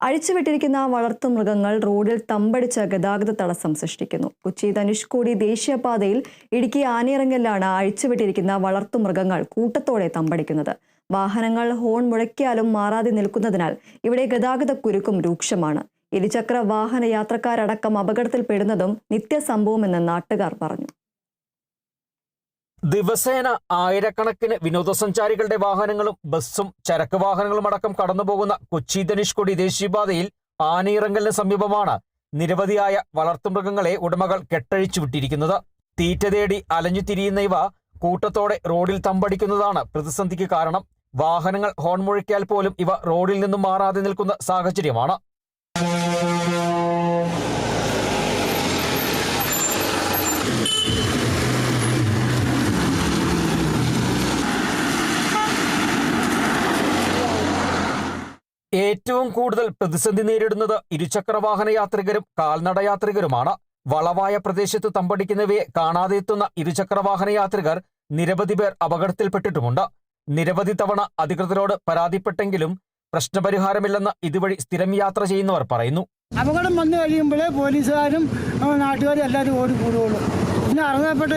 അഴിച്ചുവിട്ടിരിക്കുന്ന വളർത്തുമൃഗങ്ങൾ റോഡിൽ തമ്പടിച്ച ഗതാഗത തടസ്സം സൃഷ്ടിക്കുന്നു. കൊച്ചി ധനുഷ്കോടി ദേശീയപാതയിൽ ഇടുക്കി ആനയിറങ്ങലിലാണ് അഴിച്ചുവിട്ടിരിക്കുന്ന വളർത്തുമൃഗങ്ങൾ കൂട്ടത്തോടെ തമ്പടിക്കുന്നത്. വാഹനങ്ങൾ ഹോൺ മുഴക്കിയാലും മാറാതെ നിൽക്കുന്നതിനാൽ ഇവിടെ ഗതാഗത കുരുക്കും രൂക്ഷമാണ്. ഇരുചക്ര വാഹന യാത്രക്കാരടക്കം അപകടത്തിൽപ്പെടുന്നതും നിത്യസംഭവമെന്ന് നാട്ടുകാർ പറഞ്ഞു. ദിവസേന ആയിരക്കണക്കിന് വിനോദസഞ്ചാരികളുടെ വാഹനങ്ങളും ബസ്സും ചരക്ക് വാഹനങ്ങളും അടക്കം കടന്നുപോകുന്ന കൊച്ചി ധനുഷ്കോടി ദേശീയപാതയിൽ ആനയിറങ്കലിന് സമീപമാണ് നിരവധിയായ വളർത്തുമൃഗങ്ങളെ ഉടമകൾ കെട്ടഴിച്ചു വിട്ടിരിക്കുന്നത്. തീറ്റ തേടി അലഞ്ഞു തിരിയുന്ന ഇവ കൂട്ടത്തോടെ റോഡിൽ തമ്പടിക്കുന്നതാണ് പ്രതിസന്ധിക്ക് കാരണം. വാഹനങ്ങൾ ഹോൺ മുഴക്കിയാൽ പോലും ഇവ റോഡിൽ നിന്നും മാറാതെ നിൽക്കുന്ന സാഹചര്യമാണ്. ഏറ്റവും കൂടുതൽ പ്രതിസന്ധി നേരിടുന്നത് ഇരുചക്ര വാഹന യാത്രികരും കാൽനട യാത്രികരുമാണ്. വളവായ പ്രദേശത്ത് തമ്പടിക്കുന്നവയെ കാണാതെ എത്തുന്ന ഇരുചക്ര വാഹന യാത്രികർ നിരവധി പേർ അപകടത്തിൽപ്പെട്ടിട്ടുമുണ്ട്. നിരവധി തവണ അധികൃതരോട് പരാതിപ്പെട്ടെങ്കിലും പ്രശ്നപരിഹാരമില്ലെന്ന് ഇതുവഴി സ്ഥിരം യാത്ര ചെയ്യുന്നവർ പറയുന്നു. അപകടം വന്നു കഴിയുമ്പോഴേ പോലീസുകാരും നാട്ടുകാരും എല്ലാവരും ഓടി കൂടുകയുള്ളൂ. പിന്നെ അർഹതപ്പെട്ട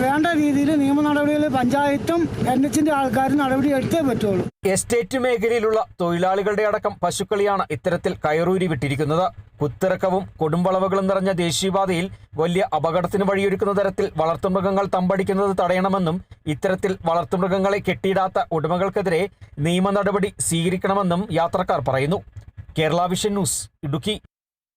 വേണ്ട രീതിയിൽ നിയമ നടപടികൾ പഞ്ചായത്തും എൻ എച്ചിന്റെ ആൾക്കാരും നടപടി എടുത്തേ പറ്റുള്ളൂ. എസ്റ്റേറ്റ് മേഖലയിലുള്ള തൊഴിലാളികളുടെ അടക്കം പശുക്കളിയാണ് ഇത്തരത്തിൽ കയറൂരി വിട്ടിരിക്കുന്നത്. കുത്തിറക്കവും കൊടുമ്പളവുകളും നിറഞ്ഞ ദേശീയപാതയിൽ വലിയ അപകടത്തിന് വഴിയൊരുക്കുന്ന തരത്തിൽ വളർത്തുമൃഗങ്ങൾ തമ്പടിക്കുന്നത് തടയണമെന്നും ഇത്തരത്തിൽ വളർത്തുമൃഗങ്ങളെ കെട്ടിയിടാത്ത ഉടമകൾക്കെതിരെ നിയമ നടപടി സ്വീകരിക്കണമെന്നും യാത്രക്കാർ പറയുന്നു. Kerala vision news Idukki.